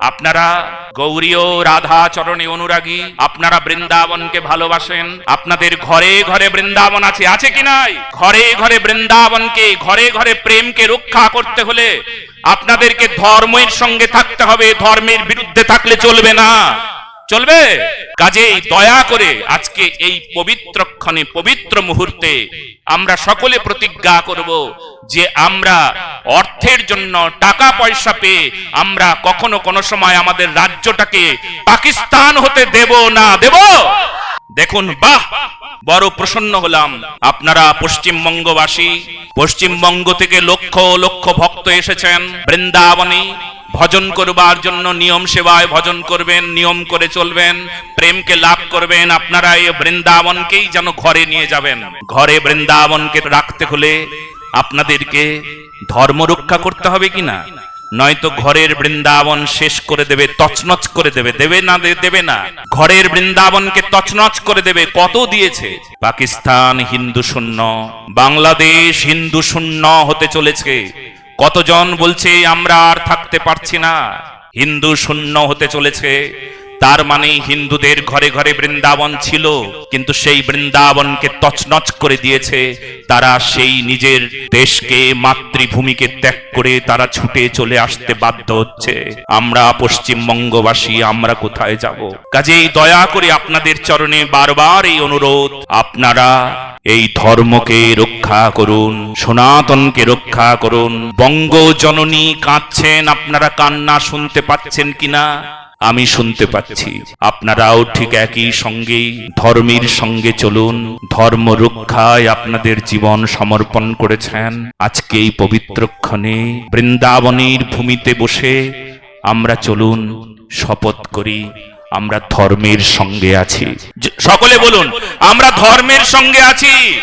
আপনারা গৌরীয় রাধা চরণে অনুরাগী, আপনারা বৃন্দাবনকে ভালোবাসেন, আপনাদের ঘরে ঘরে বৃন্দাবন আছে আছে কি নাই? ঘরে ঘরে বৃন্দাবনকে, ঘরে ঘরে প্রেমকে রক্ষা করতে হলে আপনাদেরকে ধর্মের সঙ্গে থাকতে হবে, ধর্মের বিরুদ্ধে থাকলে চলবে না। চলবে? কাজেই দয়া করে আজকে এই পবিত্রক্ষণে, পবিত্র মুহূর্তে আমরা সকলে প্রতিজ্ঞা করব যে আমরা অর্থের জন্য টাকা পয়সা পেয়ে আমরা কখনো কোনো সময় আমাদের রাজ্যটাকে পাকিস্তান হতে দেব না দেব? দেখুন, বাহ! বড় প্রসন্ন হলাম। আপনারা পশ্চিমবঙ্গবাসী, পশ্চিমবঙ্গ থেকে লক্ষ লক্ষ ভক্ত এসেছেন বৃন্দাবনে। ভজন করবার জন্য নিয়ম সেবায় ভজন করবেন, নিয়ম করে চলবেন, প্রেমকে লাভ করবেন। আপনারা এই বৃন্দাবনকেই যেন ঘরে নিয়ে যাবেন। ঘরে বৃন্দাবনকে রাখতে হলে আপনাদেরকে ধর্ম রক্ষা করতে হবে কিনা? নয়তো ঘরের বৃন্দাবন শেষ করে দেবে, তছনছ করে দেবে দেবে না দেবে না। ঘরের বৃন্দাবনকে তছনছ করে দেবে, কত দিয়েছে? পাকিস্তান হিন্দু শূন্য, বাংলাদেশ হিন্দু শূন্য হতে চলেছে। কতজন বলছে, আমরা আর থাকতে পারছি না? হিন্দু শূন্য হতে চলেছে। তার মানে হিন্দুদের ঘরে ঘরে বৃন্দাবন ছিল, কিন্তু সেই বৃন্দাবনকে তছনছ করে দিয়েছে, তারা সেই নিজের দেশকে, মাতৃভূমিকে ত্যাগ করে তারা ছুটে চলে আসতে বাধ্য হচ্ছে। আমরা পশ্চিমবঙ্গবাসী, আমরা কোথায় যাব? কাজেই দয়া করে আপনাদের চরণে বারবার এই অনুরোধ, আপনারা এই ধর্মকে রক্ষা করুন, সনাতনকে রক্ষা করুন। বঙ্গ জননী কাঁদছেন, আপনারা কান্না শুনতে পাচ্ছেন কিনা? আমি শুনতে পাচ্ছি। আপনারাও ঠিক একই সঙ্গে ধর্মের সঙ্গে চলুন। ধর্ম রক্ষায় আপনাদের জীবন সমর্পণ করেছেন। আজকে এই পবিত্রক্ষণে বৃন্দাবনের ভূমিতে বসে আমরা চলুন, শপথ করি, আমরা ধর্মের সঙ্গে আছি। সকলে বলুন, আমরা ধর্মের সঙ্গে আছি।